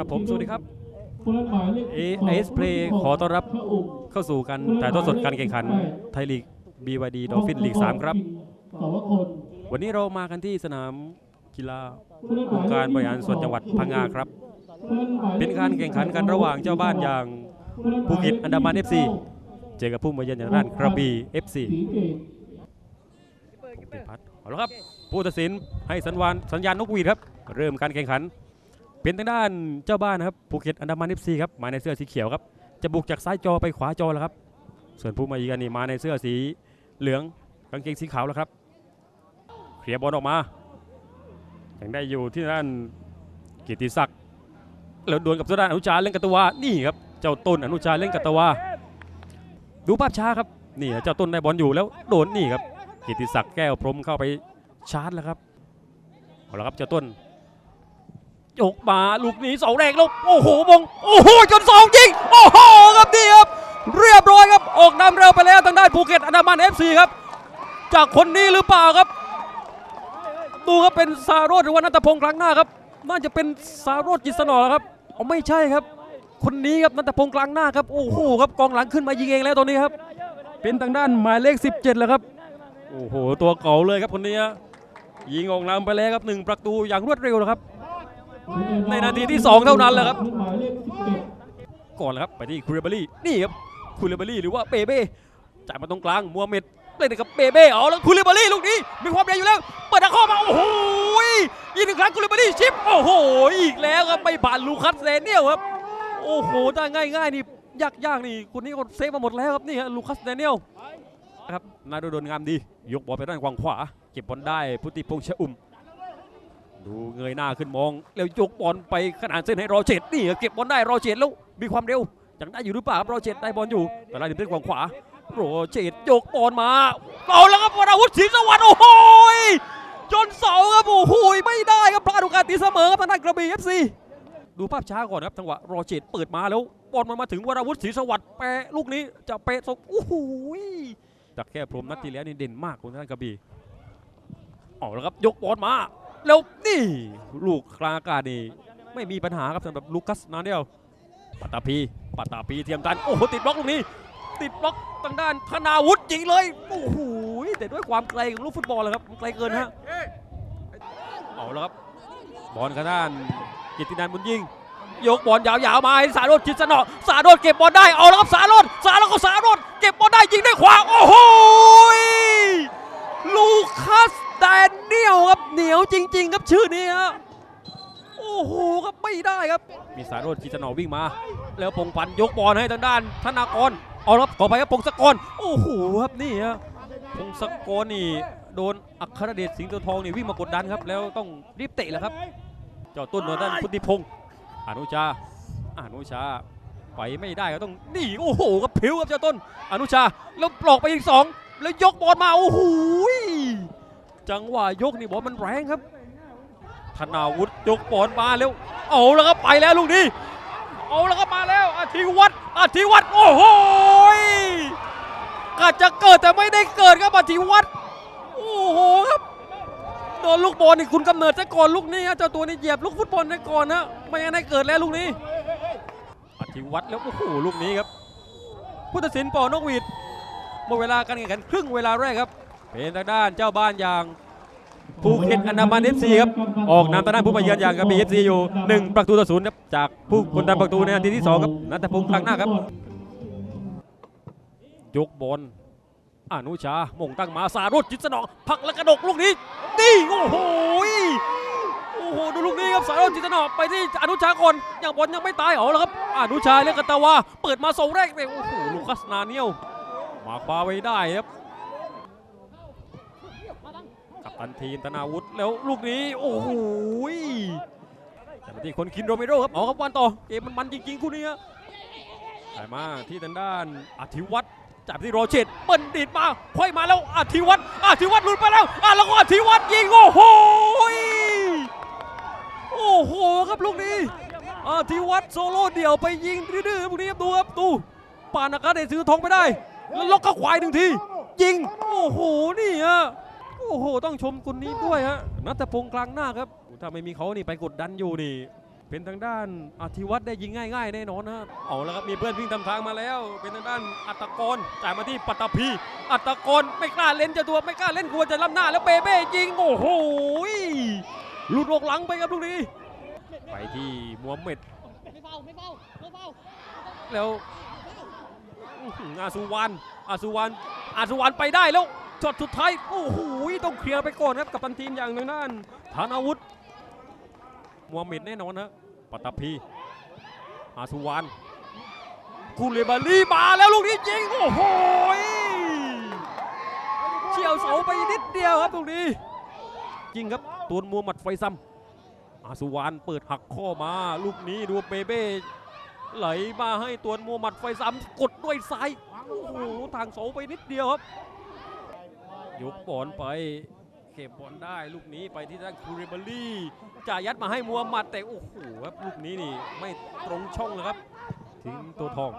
ครับผม สวัสดีครับผู้เล่นหมายเลข AIS Play ขอต้อนรับพระองค์เข้าสู่การถ่ายทอดสดการแข่งขันไทยลีก BYD ดอลฟินลีก 3 ครับสวคนวันนี้เรามากันที่สนามกีฬาผู้เล่นหอมางยเลขค์การบริหารส่วนจังหวัดพังงาครับผู้ล่นหมยลขเป็นการแข่งขันกันระหว่างเจ้าบ้านอย่างผู้เล่นหมายเลขภูเก็ตอันดามัน FC เจอกับผู้มาเยือนอย่างด้านกระบี่ FC สีเกตพัดเอาละครับผู้ตัดสินให้สัญญาณสัญญาณนกหวีดครับ เริ่มการแข่งขัน เป็นทางด้านเจ้าบ้านนะครับภูเก็ตอันดามันเอฟซีครับมาในเสื้อสีเขียวครับจะบุกจากซ้ายจอไปขวาจอแล้วครับ ส่วนผู้มาเยือนนี่มาในเสื้อสีเหลืองกางเกงสีขาวแล้วครับเคลียร์บอลออกมายังได้อยู่ที่ด้านกิติศักดิ์แล้วดวลกับทาด้านอนุชาเล่นกัตวานี่ครับเจ้าต้นอนุชาเล่นกัตวาดูภาพช้าครับนี่เจ้าต้นได้บอลอยู่แล้วโดนนี่ครับกิติศักดิ์แก้วพรมเข้าไปชาร์จแล้วครับเอาละครับเจ้าต้น ยกมาลูกนี้เสาแรกแล้วโอ้โหมงโอ้โหจนสองยิงโอ้โหครับนี่ครับ เรียบร้อยครับออกนำเร็วไปแล้วทางด้านภูเก็ตอันดามันเอฟซีครับ จากคนนี้หรือเปล่าครับ ดูครับเป็นสาโรดหรือว่านัตพงษ์ครั้งหน้าครับ น่าจะเป็นสาโรดจิตสนอแล้วครับเอาไม่ใช่ครับ คนนี้ครับนัตพงษ์กลางหน้าครับโอ้โหครับกองหลังขึ้นมายิงเองแล้วตอนนี้ครับ เป็นทางด้านหมายเลข 17 แล้วครับโอ้โหตัวเก่าเลยครับคนนี้ยิงออกนำไปแล้วครับหนึ่งประตูอย่างรวดเร็วนะครับ ในนาทีที่สองเท่านั้นแหละครับผู้เล่นหมายเลขสิบเอ็ดก่อนแล้วครับไปที่คูเรเบอรี่นี่ครับคูเรเบอรี่หรือว่าเปเบ้จ่ายมาตรงกลางมัวเม็ดเล่นกับเปเบ้เอาแล้วคูเรเบอรี่ลูกนี้มีความเร็วอยู่แล้ว เปิดทางเข้ามาโอ้โหยิงหนึ่งครั้งคูเรเบอรี่ชิปโอ้โหอีกแล้วครับไม่ผ่านลูคัสเซเนียลครับ โอ้โหถ้าง่ายๆนี่ยากๆนี่คนนี้ก็เซฟมาหมดแล้วครับนี่ฮะลูคัสเซเนียลครับนาโดนงามดี ยกบอลไปด้านขวางขวา เก็บบอลได้พุทธิพงษ์ชะอุ่ม ดูเงยหน้าขึ้นมอง แล้วยกบอลไปขนาดเส้นให้รอเจ็ดนี่เก็บบอลได้รอเจ็ดแล้วมีความเร็วยังได้อยู่หรือเปล่าครับรอเจ็ดได้บอลอยู่ แต่ละทีมเส้นขวางขวาโรเจ็ดยกบอลมาเอาแล้วครับวราวุฒิศรีสวัสดิ์โอ้โหยจนเสาครับโอ้โหยไม่ได้ครับพลาดโอกาสตีเสมอครับทางด้านกระบี่เอฟซีดูภาพช้าก่อนครับจังหวะรอเจ็ดเปิดมาแล้วบอลมันมาถึงวราวุฒิศรีสวัสดิ์แปะลูกนี้จะเปะส่งโอ้โหยจากแค่พรมนัดที่แล้วนี่เด่นมากของทางด้านกระบี่เอาแล้วครับยกบอลมา แล้วนี่ลูกกลางอากาศนี่ไม่มีปัญหาครับสำหรับลูคัสนาเดียวปัตตาพีปัตตาพีเทียมกันโอ้โหติดบล็อกลูกนี้ ติดบล็อกทางด้านธนาวุฒิจริงเลยโอ้โหแต่ด้วยความไกลของลูกฟุตบอลเลยครับไกลเกินฮะเอาแล้วครับบอลข้างด้านกิตินันบุญยิงยกบอลยาวๆมาให้สารดจิตสนอสารดเก็บบอลได้เอาแล้วครับสารดสารดก็สารดเก็บบอลได้ยิงได้ขวาโอ้โห ลูคัสแดเนียลครับ เหนียวจริง ๆ ครับชื่อนี้ฮะโอ้โหครับไม่ได้ครับมีสารโรดจิตนอวิ่งมา แล้วพงพันยกบอลให้ทางด้านธนากรเอาละครับขอไปครับพงศกรโอ้โหครับนี่ฮะพงศกรนี่โดนอัครเดชสิงห์ตัวทองนี่วิ่งมากดดันครับ แล้วต้องรีบเตะแล้วครับ เจ้าต้นโดนด้านพุทธิพงศ์อนุชาอนุชาไปไม่ได้ก็ต้องนี่โอ้โหครับผิวครับเจ้าต้น อนุชาแล้วปลอกไปอีกสองแล้วยกบอลมาโอ้โห จังหวะยกนี่บอลมันแรงครับธนาวุฒิยกบอลมาแล้วเอาแล้วครับไปแล้วลูกนี้เอาแล้วครับมาแล้วอธิวัตรอธิวัตรโอ้โหอาจจะเกิดแต่ไม่ได้เกิดครับอธิวัตรโอ้โหครับโดนลูกบอลนี่คุณกำเนิดซะก่อนลูกนี้ฮะเจ้าตัวนี้เหยียบลูกฟุตบอลซะก่อนนะไม่งั้นได้เกิดแล้วลูกนี้อธิวัตรแล้วโอ้โหลูกนี้ครับผู้ตัดสินปอนกหวีดหมดเวลาการแข่งขันครึ่งเวลาแรกครับ เป็นทางด้านเจ้าบ้านอย่างภูเก็ตอนามันเอฟซีครับออกนำทางด้านผู้มาเยือนอย่างกระบี่เอฟซีอยู่1ประตูต่อศูนย์ครับจากผู้คนทำประตูในนาทีที่2ครับนัทพงศ์กลางหน้าครับยกบอลอนุชา มงตั้งมาสารุดจิตสนองผักและกระดกลูกนี้นี่โอ้โหโอ้โหดูลูกนี้ครับสารุดจิตสนองไปที่อนุชาก่อนยังบอลยังไม่ตายเอาแล้วครับ อนุชาเรียกกตาวาเปิดมาส่งแรกเลยโอ้โหลูคัสนาเนียวมาคว้าไว้ได้ครับ กันทีมธนาวุฒิแล้วลูกนี้โอ้โหแต่ที่คนคินโรเมโรครับเอาครับวันต่อเกมมันมันจริงๆคู่นี้ฮะได้มาที่ทางด้านอธิวัตรจับที่โรเชตเปิ้ลดีดมาค่อยมาแล้วอธิวัตรอธิวัตรหลุดไปแล้วอะแล้วก็อธิวัตรยิงโอ้โหโอ้โหครับลูกนี้อธิวัตรโซโล่เดี่ยวไปยิงดื้อๆพวกนี้ครับดูครับดูปานอากาศได้ซื้อทองไปได้ แล้วล็อกเข้าควายหนึ่งทียิงโอ้โหนี่ฮะ โอ้โห ต้องชมคนนี้ด้วยฮะนัทพงศ์กลางหน้าครับถ้าไม่มีเขานี่ไปกดดันอยู่นี่ เป็นทางด้านอธิวัตรได้ยิงง่ายๆแน่นอนนะเอาแล้วครับมีเพื่อนวิ่งทำทางมาแล้ว เป็นทางด้านอัตกรจ่ายมาที่ปัตตภีอัตกรไม่กล้าเล่นเจะตัวไม่กล้าเล่นกลัวจะล้ำหน้าแล้วเปเป้ยิงโอ้โหหลุดออกหลังไปครับลูกนี้ไปที่มัวเม็ดไม่เบาไม่เบาไม่เบาแล้วอื้อหืออาสุวรรณอาสุวรรณอาสุวรรณไปได้แล้วช็อตสุดท้ายโอ้โห ต้องเคลียร์ไปก่อนครับกับตันทีมอย่างหนึ่งนั่นฐานอาวุธมัวเม็ดแน่นอนนะปัตตภีอาสุวรรณคูเลบาลีมาแล้วลูกนี้จริงโอ้โหเฉียวเสาไปนิดเดียวครับตรงนี้จริงครับตูนมัวหมัดไฟซ้ำอาสุวรรณเปิดหักข้อมา ลูกนี้ดูเปเป้ไหลมาให้ตัวมูหมัดไฟซ้ำกดด้วยซ้ายโอ้โหทางเสาไปนิดเดียวครับ ยกบอลไปเก็บบอลได้ลูกนี้ไปที่ด้านคูเรเบอรี่จ่ายยัดมาให้มัวหมัดแต่โอ้โหครับลูกนี้นี่ไม่ตรงช่องเลยครับทิ้งตัวทอง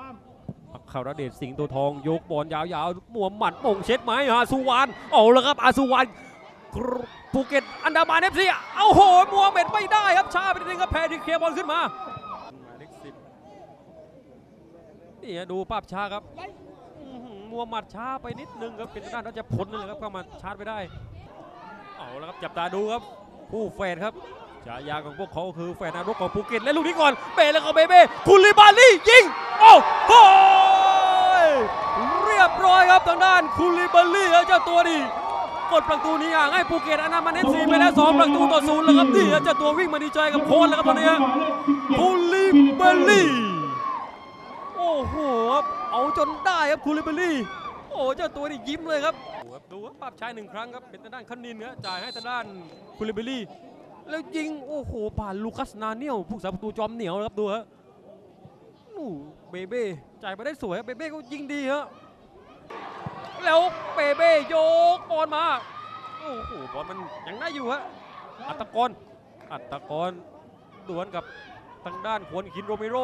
อัครเดชสิงห์ตัวทองยกบอลยาวๆมัวหมัดมงเช็ดไม้อาสุวรรณเอาแล้วครับอาสุวรรณภูเก็ตอันดามันเอฟซีเอาโหมัวเม็ดไม่ได้ครับชาไปนิดนึงครับแพ้ที่เคลียบอลขึ้นมาหมายเลขสิบนี่ฮะดูภาพช้าครับ มัวหมัดช้าไปนิดนึงครับเป็นทางด้านรัชพลนั่นแหละครับเข้ามาชาร์จไปได้ เอาละครับจับตาดูครับผู้แฝดครับฉายาของพวกเขาคือแฝดนรกของภูเก็ตและลูกนี้ก่อนเบแล้วก็เบเบ้คุณลิบาลี่ยิงโอ้โหเรียบร้อยครับทางด้านคุณลิบาลี่เจ้าตัวนี้กดประตูนี้ห่างให้ภูเก็ตอนามันเอฟซีไปแล้วสองประตูต่อศูนย์แล้วครับนี่เจ้าตัววิ่งมาดีใจกับโค้ชแล้วครับตอนนี้คูลิบลลี่ โอ้โหครับเอาจนได้ครับคูลิเบลลี่ โอ้เจ้าตัวนี่ยิ้มเลยครับดูครับภาพช้าหนึ่งครั้งครับเป็นทางด้านคันนินครับจ่ายให้ทางด้านคูลิเบลลี่ แล้วยิงโอ้โหผ่านลูคัสนาเนียลผู้สาประตูจอมเหนียวครับดูฮะนู่เบเบ้จ่ายไปได้สวยครับเบเบ้ก็ยิงดีฮะแล้วเบเบ้โยกบอลมาโอ้โหบอลมันยังได้อยู่ฮะอัตกรอัตกรดวลกับ ทางด้านขวนขินโรเมโร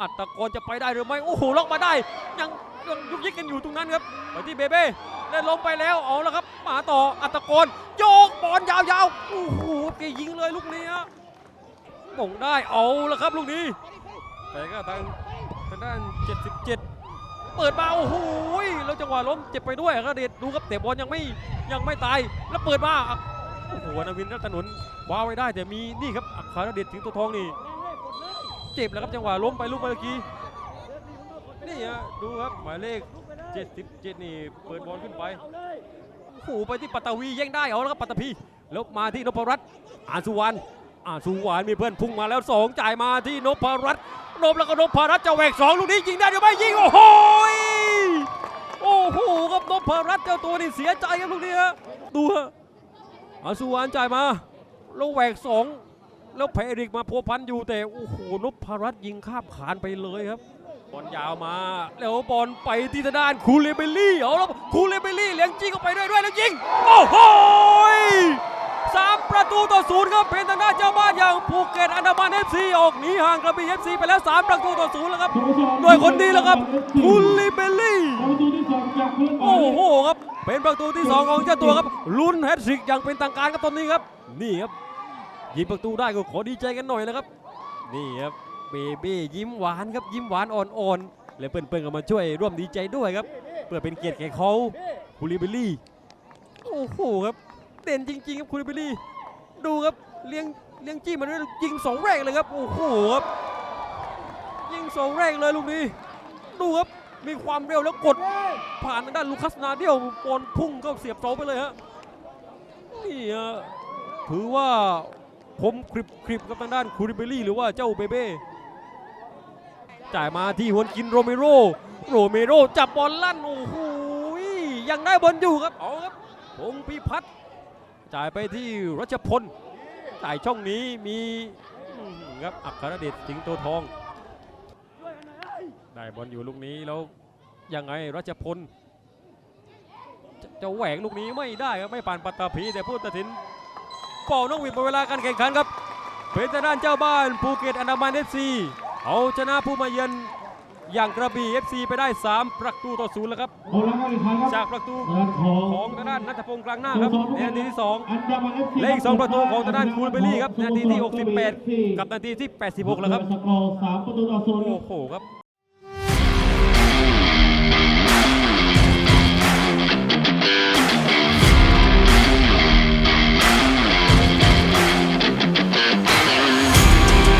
อัตตะกรจะไปได้หรือไม่ โอ้โห ล็อกมาได้ ยังยังยุกยิกกันอยู่ตรงนั้นครับ ไปที่เบเบ้ได้ล้มไปแล้ว เอาแล้วครับ มาต่อ อัตตะกรโยกบอลยาวๆ โอ้โหแกยิงเลยลูกนี้ฮะมงได้ เอาแล้วครับลูกนี้ แต่ก็ทางทางด้าน 77 เปิดมา โอ้โห แล้วจังหวะล้มเจ็บไปด้วยครับเดชดูครับเตะบอลยังไม่ยังไม่ตาย แล้วเปิดมา โอ้โหนาวินรัตนนคว้าไว้ได้แต่มีนี่ครับ อัครเดชถึงตัวทองนี่ เจ็บแล้วครับจังหวะล้มไปลูกเมื่อกี้นี่ฮะดูครับหมายเลข 77 นี่เปิดบอลขึ้นไปโอ้โหไปที่ปัตตวีแย่งได้เอาแล้วครับปัตตพีแล้วมาที่นพรัตน์อาสุวรรณอาสุวรรณมีเพื่อนพุ่งมาแล้วสองจ่ายมาที่นพรัตน์นพแล้วก็นพรัตน์จะแหวกสองลูกนี้ยิงได้หรือไม่ยิงโอ้โหโอ้โหครับนพรัตน์เจ้าตัวนี่เสียใจครับลูกนี้ฮะดูฮะอาสุวรรณจ่ายมาแล้วแหวกสอง แล้วเพริกมาพัวพันอยู่แต่โอ้โหนพรัตน์ยิงข้ามขานไปเลยครับบอลยาวมาแล้วบอลไปที่ทางด้านคูเลเบลลี่เอาแล้วคูเลเบลลี่เลี้ยงจี้เข้าไปด้วยด้วยแล้วยิงโอ้โหสามประตูต่อศูนย์ครับเป็นทางด้านเจ้าบ้านอย่างภูเก็ตอันดามันเอฟซีออกหนีห่างกระบี่เอฟซีไปแล้วสามประตูต่อศูนย์แล้วครับด้วยคนนี้แล้วครับคูเลเบลลี่ประตูที่สองจากโอ้โหครับเป็นประตูที่2ของเจ้าตัวครับลุ้นแฮตทริกอย่างเป็นทางการครับตอนนี้ครับนี่ครับ ยิงประตูได้ก็ขอดีใจกันหน่อยนะครับ นี่ครับเบเบ้ยิ้มหวานครับยิ้มหวานอ่อนๆและเพื่อนๆก็มาช่วยร่วมดีใจด้วยครับ เพื่อเป็นเกียรติแก่เขาคูลิเบลลี่โอ้โหครับเด่นจริง ๆ ครับคูลิเบลลี่ ดูครับเลี้ยงเลี้ยงจี้มาด้วยยิงสองแรกเลยครับโอ้โหครับยิงสองแรกเลยลูกนี้ ดูครับมีความเร็วแล้วกดผ่านทางด้านลูคัสนาเดียวบอลพุ่งเข้าเสียบเสาไปเลยฮะนี่ฮะถือว่า คมคลิปคลิปกับทางด้านคูริเบลี่หรือว่าเจ้าเบเบ้จ่ายมาที่ฮวนกินโรเมโรโรเมโรจับบอลลั่นโอ้โหยังได้บอลอยู่ครับเอาครับพงพิพัฒน์จ่ายไปที่รัชพลจ่ายช่องนี้มีครับอัครเดชสิงโตทอง ได้บอลอยู่ลูกนี้แล้วยังไงรัชพลจะจะแหวกลูกนี้ไม่ได้ครับไม่ผ่านปัตตาพีแต่ผู้ตัดสิน เป่านกหวีดหมดเวลาการแข่งขันครับเป็นทางด้านเจ้าบ้านภูเก็ตอนามันเอฟซีเอาชนะผู้มาเยือนอย่างกระบี่ FC ไปได้ 3 ประตูต่อศูนย์แล้วครับ จากประตูของทางด้านนัทพงศ์กลางหน้าครับในนาทีที่2อันดามัน FC และอีก 2 ประตูของทางด้านคูลเบอรี่ครับนาทีที่ 68 กับนาทีที่ 86 แล้วครับสกอร์สามประตูต่อศูนย์โอ้โหครับ